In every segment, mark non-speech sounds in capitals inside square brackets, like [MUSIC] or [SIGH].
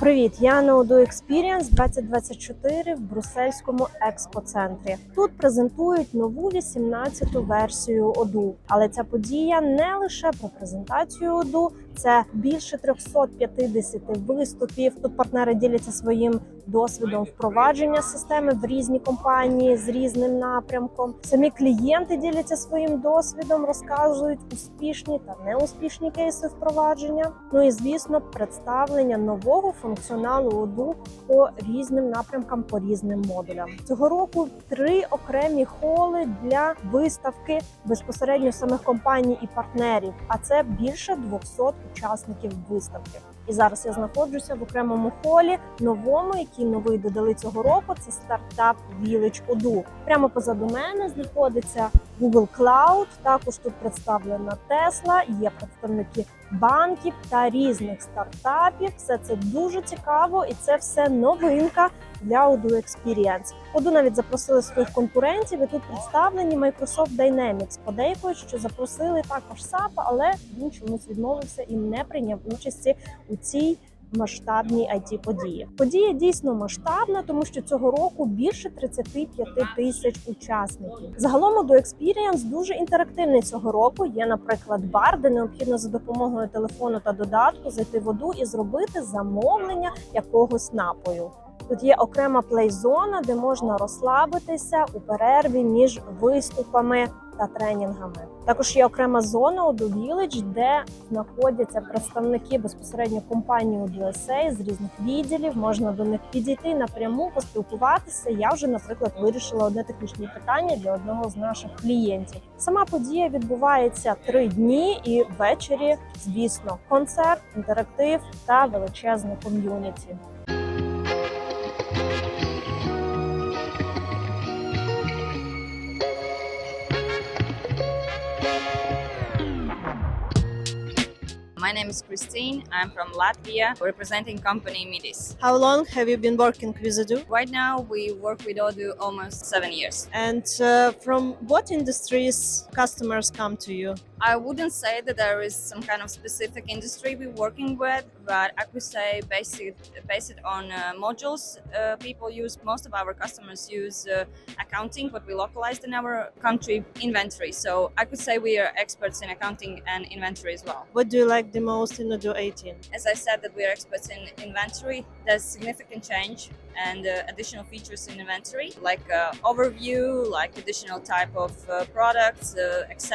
Привіт, я на Odoo Experience 2024 в Брусельському експоцентрі. Тут презентують нову 18-ту версію оду, Але ця подія не лише про презентацію оду, це більше 350 виступів. Тут партнери діляться своїм досвідом впровадження системи в різні компанії з різним напрямком. Самі клієнти діляться своїм досвідом, розказують успішні та неуспішні кейси впровадження. Ну і звісно, представлення нового функціоналу Odoo по різним напрямкам, по різним модулям. Цього року три окремі холи для виставки безпосередньо самих компаній і партнерів. А це більше 200 учасників виставки. І зараз я знаходжуся в окремому холі новому, який новий додали цього року. Це стартап Village Odoo. Прямо позаду мене знаходиться Google Cloud. Також тут представлена Tesla, є представники банків та різних стартапів. Все це дуже цікаво, і це все новинка для Odoo Experience. Odoo навіть запросили своїх конкурентів, і тут представлені Microsoft Dynamics. Подейкують, що запросили також SAP, але він чомусь відмовився і не прийняв участі у цій масштабній it події. Подія дійсно масштабна, тому що цього року більше 35 тисяч учасників. Загалом до Experience дуже інтерактивний цього року. Є, наприклад, бар, де необхідно за допомогою телефону та додатку зайти в воду і зробити замовлення якогось напою. Тут є окрема плей-зона, де можна розслабитися у перерві між виступами та тренінгами. Також є окрема зона у Village, де знаходяться представники безпосередньо компанії USA з різних відділів. Можна до них підійти напряму, поспілкуватися. Я вже, наприклад, вирішила одне технічне питання для одного з наших клієнтів. Сама подія відбувається три дні, і ввечері, звісно, концерт, інтерактив та величезне ком'юніті. My name is Christine. I'm from Latvia, representing company Midis. How long have you been working with Odoo? Right now, we work with Odoo almost seven years. And uh, from what industries customers come to you? I wouldn't say that there is some kind of specific industry we're working with, but I could say based based on uh, modules uh, people use. Most of our customers use uh, accounting, but we localized in our country inventory. So I could say we are experts in accounting and inventory as well. What do you like the most in Odoo 18? As I said, that we are experts in inventory. There's significant change and uh, additional features in inventory, like uh, overview, like additional type of uh, products, uh, etc.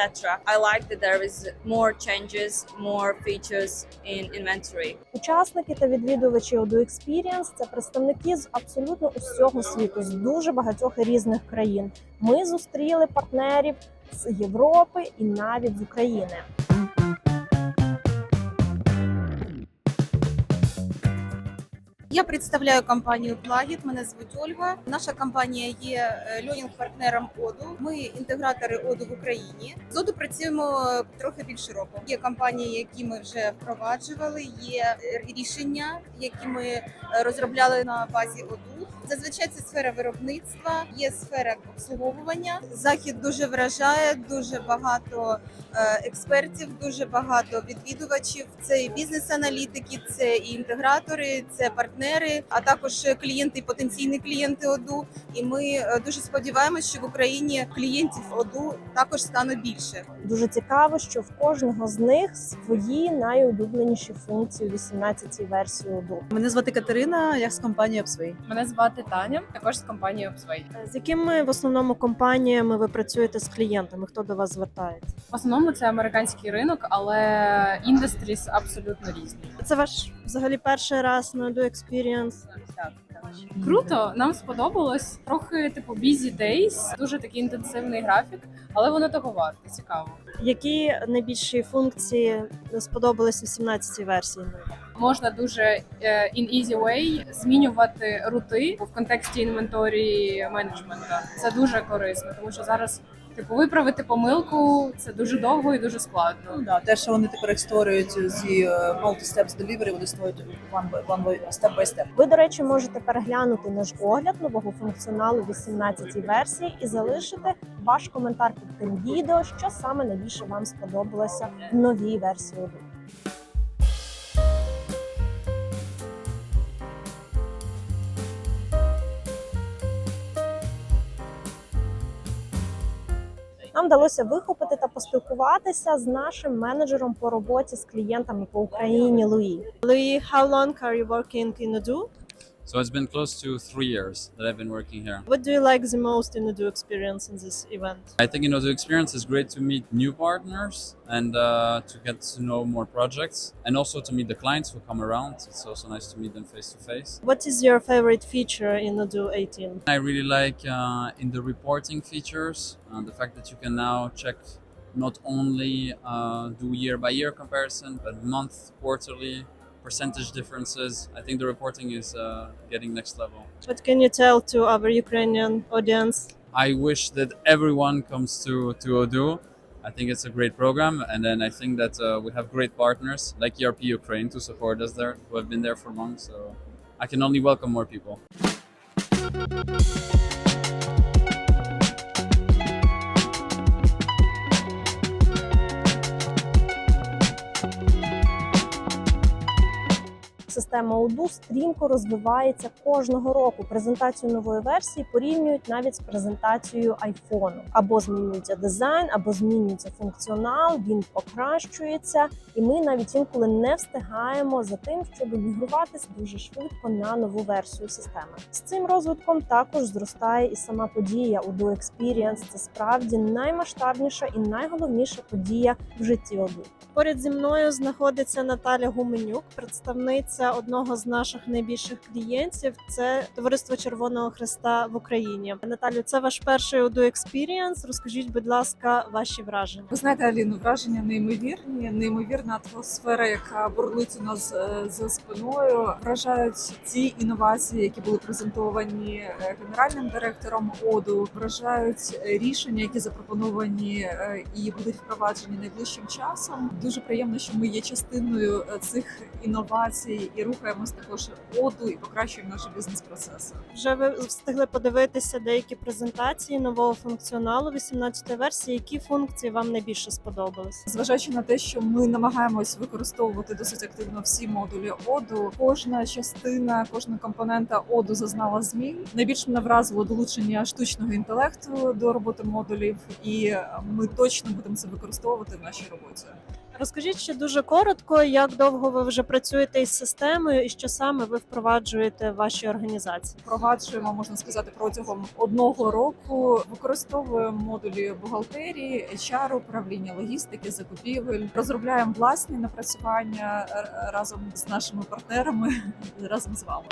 I like that there is more changes, more features in inventory. Учасники та відвідувачі Odoo Experience – це представники з абсолютно усього світу, з дуже багатьох різних країн. Ми зустріли партнерів з Європи і навіть з України. Я представляю компанію Плагіт. Мене звуть Ольга. Наша компанія є е, льонінг-партнером ОДУ. Ми інтегратори ОДУ в Україні. З ОДУ працюємо трохи більше року. Є компанії, які ми вже впроваджували. Є е, рішення, які ми е, розробляли на базі ОДУ. Зазвичай це сфера виробництва, є сфера обслуговування. Захід дуже вражає, дуже багато е, експертів, дуже багато відвідувачів. Це і бізнес-аналітики, це і інтегратори, це партнери, а також клієнти і потенційні клієнти ОДУ. І ми е, дуже сподіваємося, що в Україні клієнтів ОДУ також стане більше. Дуже цікаво, що в кожного з них свої найулюбленіші функції у 18-й версії Odoo. Мене звати Катерина, я з компанії Upsway. Мене звати Таня, також з компанії Upsway. З якими в основному компаніями ви працюєте з клієнтами? Хто до вас звертається? В основному це американський ринок, але індустріс абсолютно різні. Це ваш взагалі перший раз на Odoo Experience? Круто, нам сподобалось. Трохи типу busy days, дуже такий інтенсивний графік, але воно того варте. Цікаво. Які найбільші функції сподобались в 18-й версії? Можна дуже е, in easy way змінювати рути в контексті інвенторі менеджмента. Це дуже корисно, тому що зараз типу виправити помилку це дуже довго і дуже складно. Ну да, те, що вони тепер створюють зі е, multi-steps delivery, вони створюють one by, one step by step. Ви, до речі, можете переглянути наш огляд нового функціоналу 18-й версії і залишити ваш коментар під тим відео, що саме найбільше вам сподобалося в новій версії. Нам вдалося вихопити та поспілкуватися з нашим менеджером по роботі з клієнтами по Україні Луї. Луї, how long are you working in Odoo? So it's been close to three years that I've been working here. What do you like the most in the Do experience in this event? I think you know the experience is great to meet new partners and uh, to get to know more projects, and also to meet the clients who come around. It's also nice to meet them face to face. What is your favorite feature in the Do 18? I really like uh, in the reporting features uh, the fact that you can now check not only uh, do year by year comparison, but month, quarterly, percentage differences. I think the reporting is uh, getting next level. What can you tell to our Ukrainian audience? I wish that everyone comes to to Odoo. I think it's a great program, and then I think that uh, we have great partners like ERP Ukraine to support us there, who have been there for long. So I can only welcome more people. Система Odoo стрімко розвивається кожного року. Презентацію нової версії порівнюють навіть з презентацією айфону. Або змінюється дизайн, або змінюється функціонал. Він покращується, і ми навіть інколи не встигаємо за тим, щоб мігруватись дуже швидко на нову версію системи. З цим розвитком також зростає і сама подія Odoo Experience. Це справді наймасштабніша і найголовніша подія в житті Odoo. Поряд зі мною знаходиться Наталя Гуменюк, представниця одного з наших найбільших клієнтів. Це товариство Червоного Христа в Україні. Наталю, це ваш перший Odoo Experience. Розкажіть, будь ласка, ваші враження. Ви знаєте, Аліну, враження неймовірні, неймовірна атмосфера, яка бурлить у нас е, за спиною. Вражають ті інновації, які були презентовані е, генеральним директором ОДУ. Вражають рішення, які запропоновані е, і будуть впроваджені найближчим часом. Дуже приємно, що ми є частиною цих інновацій і рухаємось також оду і покращуємо наші бізнес-процеси. Вже ви встигли подивитися деякі презентації нового функціоналу 18 версії. Які функції вам найбільше сподобались? Зважаючи на те, що ми намагаємось використовувати досить активно всі модулі оду, кожна частина, кожна компонента оду зазнала змін. Найбільше мене вразило долучення штучного інтелекту до роботи модулів, і ми точно будемо це використовувати в нашій роботі. Розкажіть ще дуже коротко, як довго ви вже працюєте із системою і що саме ви впроваджуєте в вашій організації? Впроваджуємо, можна сказати, протягом одного року. Використовуємо модулі бухгалтерії, HR, управління логістики, закупівель. Розробляємо власні напрацювання е, разом з нашими партнерами, [LAUGHS] разом з вами.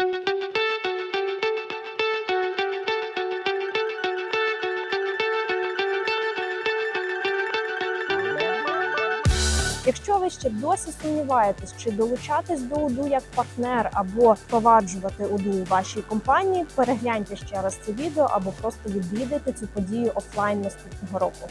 Якщо ви ще досі сумніваєтесь, чи долучатись до УДУ як партнер або впроваджувати УДУ у вашій компанії, перегляньте ще раз це відео або просто відвідайте цю подію офлайн наступного року.